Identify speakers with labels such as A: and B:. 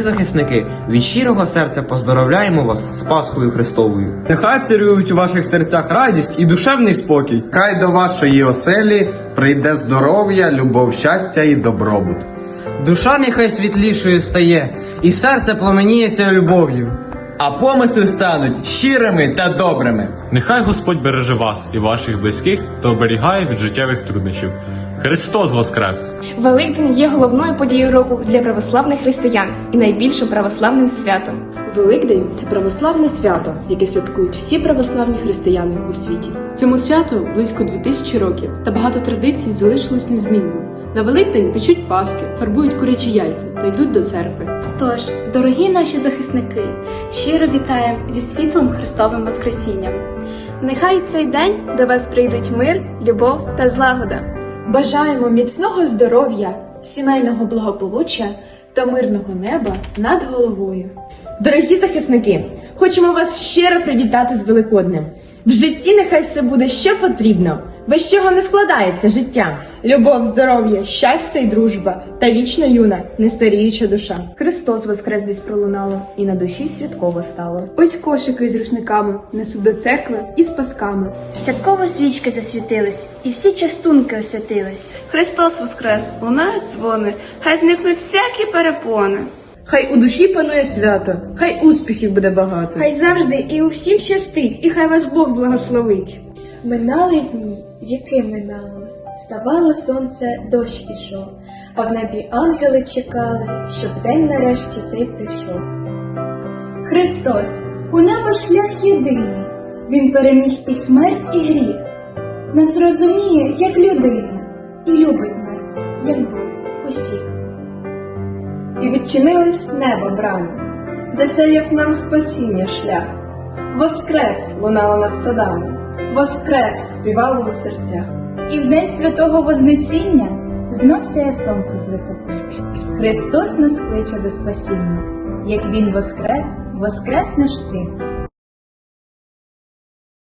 A: захисники, від щирого серця поздоровляємо вас з Пасхою Христовою.
B: Нехай царюють у ваших серцях радість і душевний спокій.
C: Хай до вашої оселі прийде здоров'я, любов, щастя і добробут.
D: Душа нехай світлішою стає, і серце пламеніється любов'ю.
E: а помисли стануть щирими та добрими.
F: Нехай Господь береже вас і ваших близьких та оберігає від життєвих труднощів. Христос Воскрес!
G: Великдень є головною подією року для православних християн і найбільшим православним святом.
H: Великдень це православне свято, яке святкують всі православні християни у світі.
I: Цьому святу близько 2000 років, та багато традицій залишилось незмінним. На Великдень печуть паски, фарбують курячі яйця та йдуть до церкви.
J: Тож, дорогі наші захисники, щиро вітаємо зі світлим Христовим Воскресінням.
G: Нехай цей день до вас прийдуть мир, любов та злагода.
K: Бажаємо міцного здоров'я, сімейного благополуччя та мирного неба над головою.
H: Дорогі захисники, хочемо вас щиро привітати з Великоднем. В житті нехай все буде, що потрібно, без чого не складається життя. Любов, здоров'я, щастя і дружба та вічно юна, нестаріюча душа.
J: Христос Воскрес десь пролунало, і на душі святково стало.
I: Ось кошики з рушниками несуть до церкви і з пасками.
J: Святково свічки засвітились, і всі частунки освятились.
L: Христос Воскрес, лунають дзвони, хай зникнуть всякі перепони.
H: Хай у душі панує свято, хай успіхів буде багато.
G: Хай завжди і у всім щастить, і хай вас Бог благословить.
K: Минали дні, віки минали, ставало сонце, дощ ішов, а в небі ангели чекали, щоб день нарешті цей прийшов. Христос, у небо шлях єдиний, Він переміг і смерть, і гріх, нас розуміє, як людина, і любить нас, як Бог, усіх.
M: І відчинились неба брами, засяяв нам спасіння шлях. Воскрес лунало над садами, Воскрес співало у серцях.
K: І в день святого Вознесіння знов сяє сонце з висоти. Христос нас кличе до спасіння, як Він воскрес, воскреснеш ти.